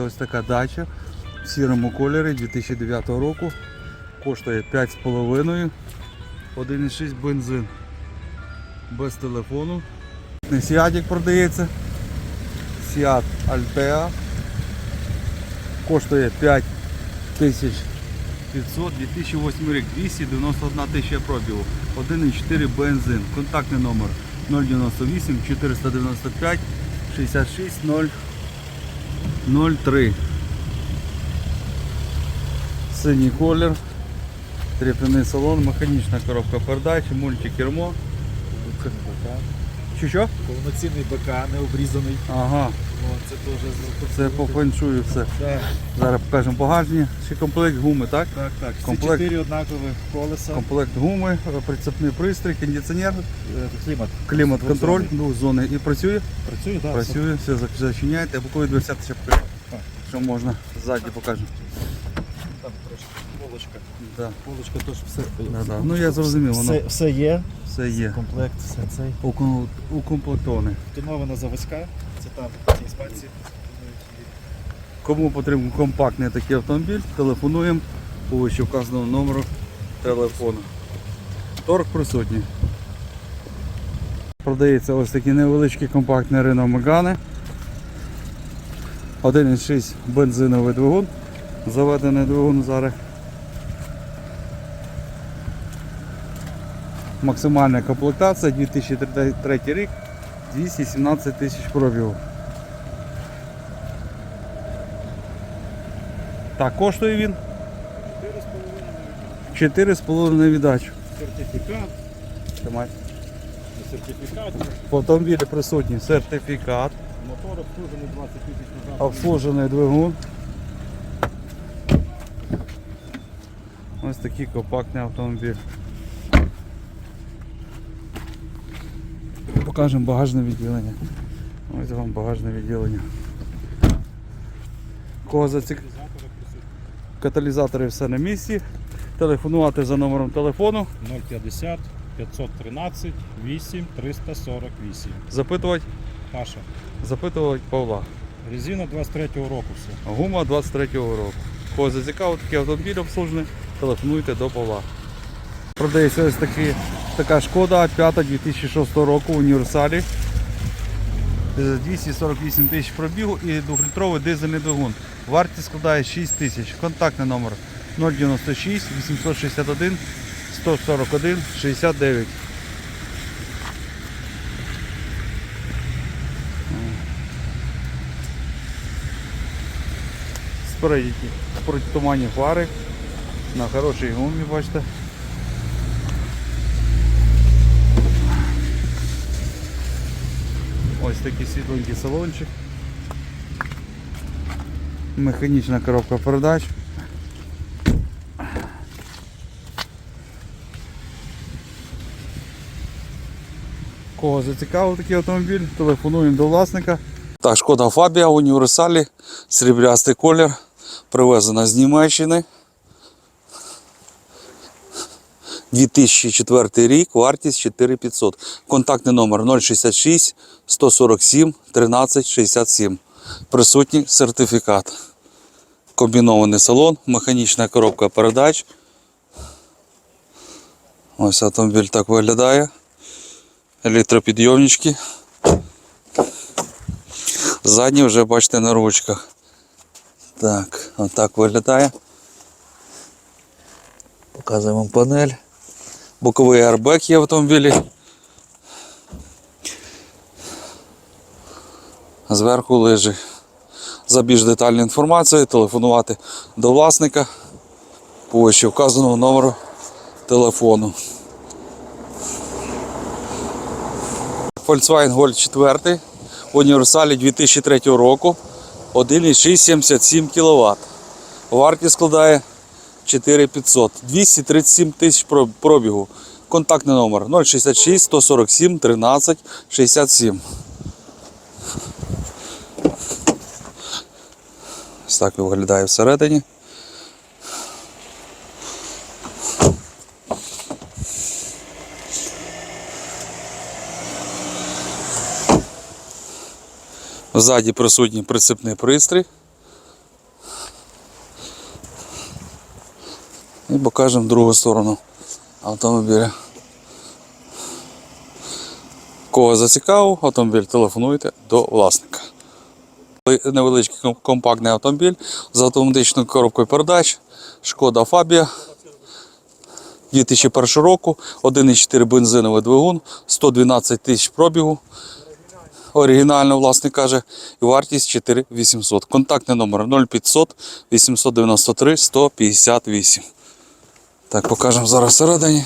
Ось така дача в сірому кольорі 2009 року. Коштує 5,5. 1,6 бензин. Без телефону. Сіатік продається. Сіат Альтеа. Коштує 5 тисяч 500, 2008 рік, 291 тисяча пробігу, 1,4 бензин. Контактний номер 098 495 66 0 03. Синій колір, трепляний салон, механічна коробка передач, мультикермо. Чи що? Повноцінний БК, не обрізаний. Ага, це теж це по феншую все. Так, Зараз покажемо багажні. Ще комплект гуми, так? так, так. Всі Комплект. чотири однакові колеса. Комплект гуми, прицепний пристрій, кондиціонер, Е, Клімат. клімат-контроль, двох зони і працює. Працює, так. Працює, все зак- зачиняєте, а бокові дверцята ще покажу. Так. Що можна, ззаді покажемо. Там трошки полочка. Да. Полочка теж все. Да, да. Ну я зрозумів, воно Все, все є, все є. комплект, все цей. Уком- Укомплектований. Тонована заводська, це там ці іспанці. Кому потрібен компактний такий автомобіль, телефонуємо по вище вказаному номеру телефону. Торг присутній. Продається ось такі невеличкі компактні Renault Megane. 1,6 бензиновий двигун. Заведений двигун зараз. Максимальна комплектація 2003 рік, 217 тисяч пробігів. Так, коштує він 4,5 віддачу. Сертифікат, Тримай. сертифікат, В автомобілі присутній сертифікат, мотор обслужений 20 тисяч назад. обслужений двигун. Ось такий компактний автомобіль. Покажемо багажне відділення. Ось вам багажне відділення. Кого зацік... Каталізатори все на місці. Телефонувати за номером телефону, 050 513 8 348. запитувати, Паша. запитувати Павла. Резина 23-го року все. Гума 23-го року. Кого зацікавив такий автомобіль обслужений, телефонуйте до Павла. Продається ось такі, така шкода 5 2006 року в універсалі. Е, 248 тисяч пробігу і 2-літровий дизельний двигун. Вартість складає 6 тисяч. Контактний номер 096 861 141 69. Спереді протитуманні фари на хорошій гумі, бачите. Ось такий світленький салончик. Механічна коробка передач. Кого зацікавив такий автомобіль, телефонуємо до власника. Так, шкода Фабія в універсалі, сріблястий колір, привезена з Німеччини. 2004 рік, вартість 4500. Контактний номер 066 147 13 67. Присутній сертифікат. Комбінований салон, механічна коробка передач. Ось автомобіль так виглядає. Електропідйомнички. Задні вже бачите на ручках. Так, отак виглядає. Показуємо панель. Боковий аербек є в автомобілі. Зверху лежить. За більш детальною інформацією телефонувати до власника по вище вказаного номеру телефону. Volkswagen Golf 4 в універсалі 2003 року 1,677 кВт. Вартість складає 4500. 237 тисяч пробігу. Контактний номер 066 147 13 67. Ось так виглядає всередині. Ззаді присутній прицепний пристрій. Покажемо другу сторону автомобіля. Кого зацікавив автомобіль, телефонуйте до власника. Невеличкий компактний автомобіль з автоматичною коробкою передач. Шкода Фабія 2001 року, 1,4 бензиновий двигун, 112 тисяч пробігу. Оригінально, власник каже, і вартість 4800. Контактний номер 0500 893 158. Так, покажемо зараз всередині.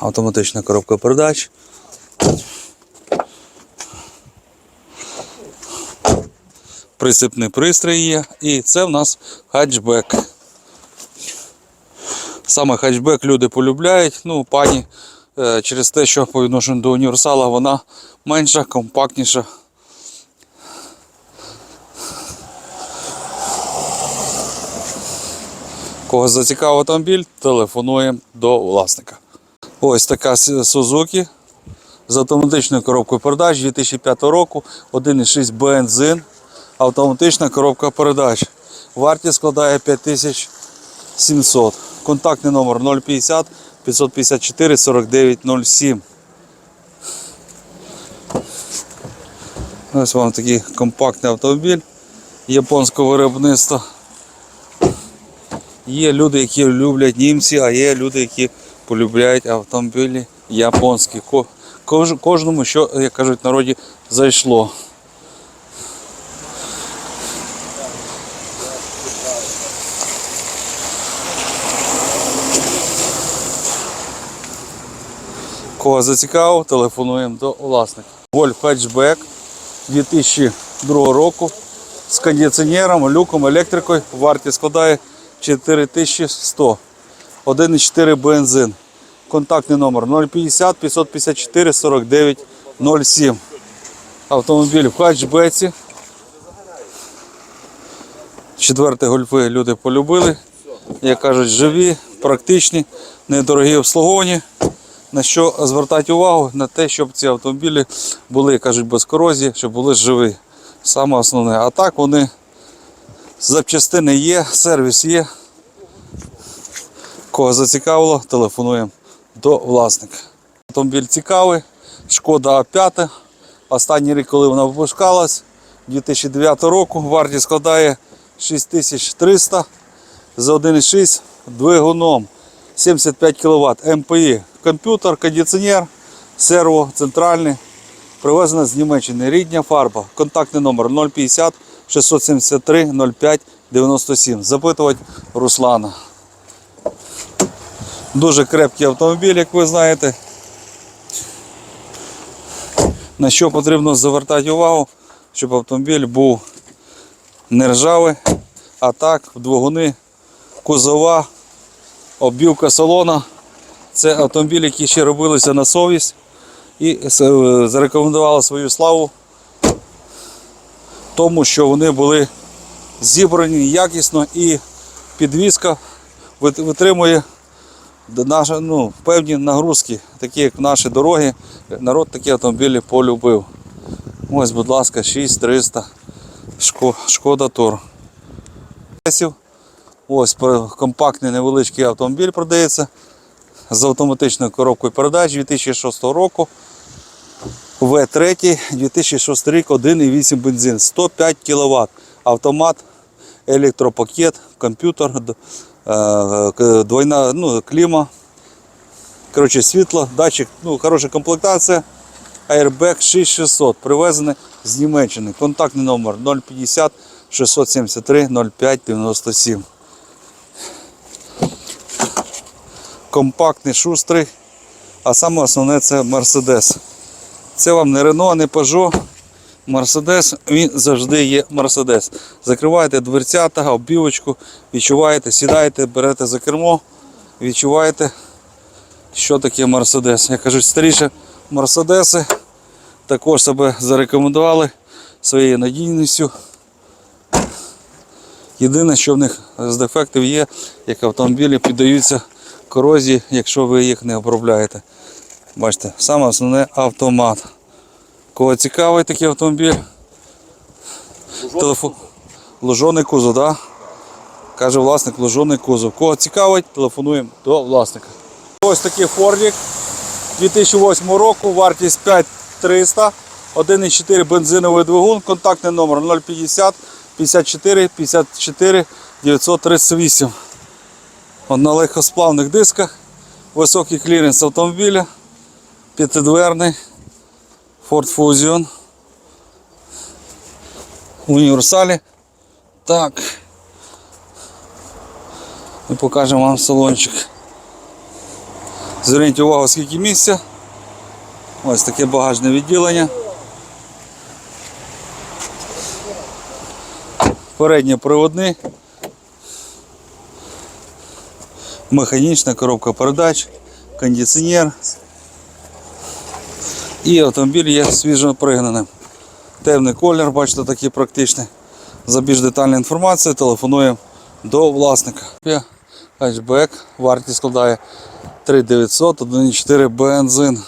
Автоматична коробка передач. Присипний пристрій є. І це в нас хатчбек. Саме хатчбек люди полюбляють. Ну, пані е, через те, що по відношенню до універсала вона менша, компактніша. Кого зацікавив автомобіль, телефонуємо до власника. Ось така Suzuki з автоматичною коробкою передач 2005 року, 1,6 бензин, автоматична коробка передач. Вартість складає 5700. Контактний номер 050 554 4907. Ось вам такий компактний автомобіль японського виробництва. Є люди, які люблять німці, а є люди, які полюбляють автомобілі японські. Кож- Кожному, що, як кажуть народі, зайшло. Кого зацікавив, телефонуємо до власника. Golf Hatchback 2002 року з кондиціонером, люком, електрикою. Вартість складає 4100. 1,4 бензин. Контактний номер 050 554 49 07. Автомобіль в хатчбеці. Четвертий гольфи люди полюбили. Як кажуть, живі, практичні, недорогі обслуговані. На що звертати увагу? На те, щоб ці автомобілі були, кажуть, без корозії, щоб були живі. Саме основне. А так вони запчастини є, сервіс є. Кого зацікавило, телефонуємо до власника. Автомобіль цікавий, шкода А5. Останній рік, коли вона випускалась, 2009 року, вартість складає 6300 за 1,6 двигуном 75 кВт МПІ. Комп'ютер, кондиціонер, серво центральний. Привезена з Німеччини. Рідня фарба. Контактний номер 050 673 05 97. Запитувати Руслана. Дуже крепкий автомобіль, як ви знаєте. На що потрібно звертати увагу, щоб автомобіль був не ржавий, а так, в двигуни, кузова, оббівка салона. Це автомобілі, які ще робилися на совість і зарекомендували свою славу тому, що вони були зібрані якісно і підвізка витримує наша, ну, певні нагрузки, такі як наші дороги. Народ такі автомобілі полюбив. Ось, будь ласка, 6300 Шкода Тур. Ось компактний невеличкий автомобіль продається з автоматичною коробкою передач 2006 року. В3 2006 рік 1,8 бензин, 105 кВт. Автомат, електропакет, комп'ютер, е, двойна ну, кліма. Коротше, світло, датчик, ну, хороша комплектація. Airbag 6600, привезений з Німеччини. Контактний номер 050 673 05 97. Компактний, шустрий. А саме основне це Mercedes. Це вам не Renault, не Peugeot. Мерседес, він завжди є Мерседес. Закриваєте дверцята, оббівочку, відчуваєте, сідаєте, берете за кермо, відчуваєте, що таке Мерседес. Я кажу, старіше Мерседеси також себе зарекомендували своєю надійністю. Єдине, що в них з дефектів є, як автомобілі піддаються корозії, якщо ви їх не обробляєте. Бачите, саме основне автомат. Кого цікавий такий автомобіль, Телефон. Ложоний кузов, так? Да? Каже власник, ложоний кузов. Кого цікавить, телефонуємо до власника. Ось такий фордік 2008 року, вартість 5300, 1,4 бензиновий двигун, контактний номер 050 54 54 938. От на легкосплавних дисках, високий кліренс автомобіля, п'ятидверний Ford Fusion. В універсалі. Так. І покажемо вам салончик. Зверніть увагу, скільки місця. Ось таке багажне відділення. Передній приводний. Механічна коробка передач, кондиціонер. І автомобіль є свіжо пригнаним. Темний колір, бачите, такий практичний. За більш детальну інформацію телефонуємо до власника. Є вартість складає 3900, 1,4 бензин.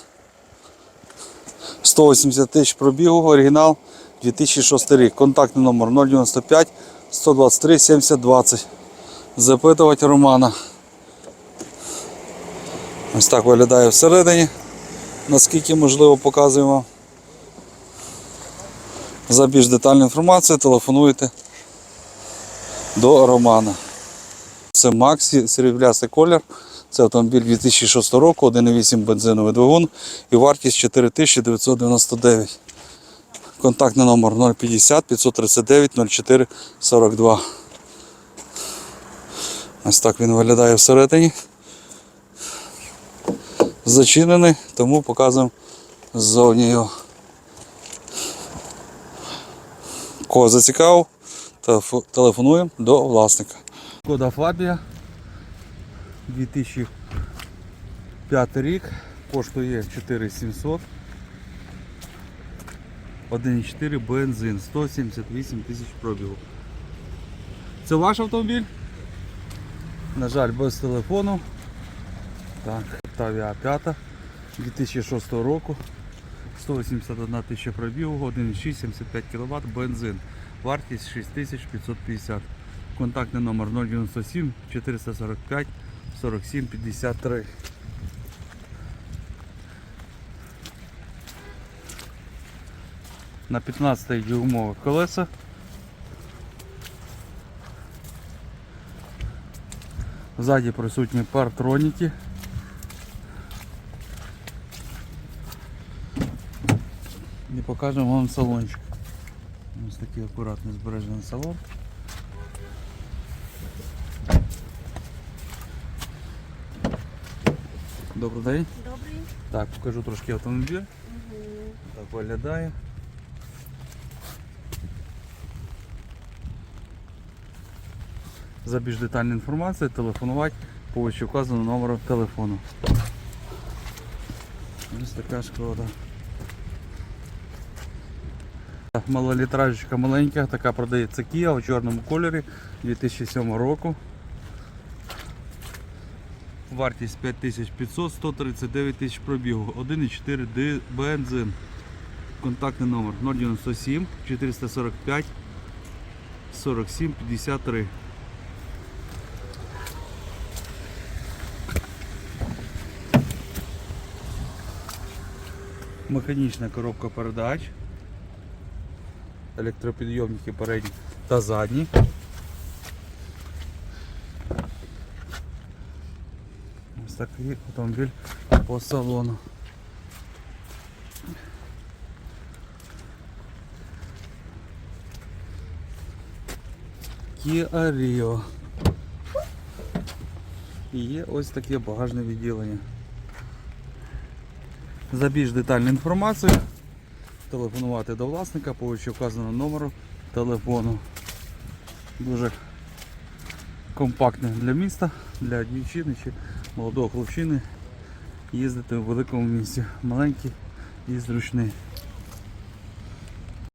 180 тисяч пробігу, оригінал 2006 рік. Контактний номер 095 123 7020. Запитувати Романа. Ось так виглядає всередині. Наскільки можливо показуємо. За більш детальну інформацію телефонуйте до Романа. Це Максі, сріблястий колір. Це автомобіль 2006 року, 1,8 бензиновий двигун і вартість 4999. Контактний номер 050 539 04 42. Ось так він виглядає всередині. Зачинений, тому показуємо ззовні його. Кого зацікавив, телефо- телефонуємо до власника. Шкода Фабія 2005 рік, коштує 4700. 1,4 бензин, 178 тисяч пробігу. Це ваш автомобіль? На жаль, без телефону. Так, Octavia 5 2006 року. 181 тисяча пробігу, 1,6, 75 кВт, бензин. Вартість 6550. Контактний номер 097 445 47 53. На 15 дюймових колеса. Ззаді присутні партроніки. І покажемо вам салончик. Ось такий акуратний збережений салон. Добрий день. Добрий. Так, покажу трошки автомобіль. Так виглядає. За більш детальну інформацію телефонувати по вказаному номеру телефону. Ось така шкода. Малолітражечка маленька, така продається Kia у чорному кольорі 2007 року. Вартість 5500, 139 тисяч пробігу, 1,4 бензин. Контактний номер 097 445 47 53. Механічна коробка передач. Електропідйомники передні та задні. Ось такий автомобіль по салону. Kia Rio. І є ось таке багажне відділення. За більш детальну інформацію Телефонувати до власника по вказаному номеру телефону. Дуже компактне для міста, для дівчини чи молодого хлопчини їздити в великому місті. Маленький і зручний.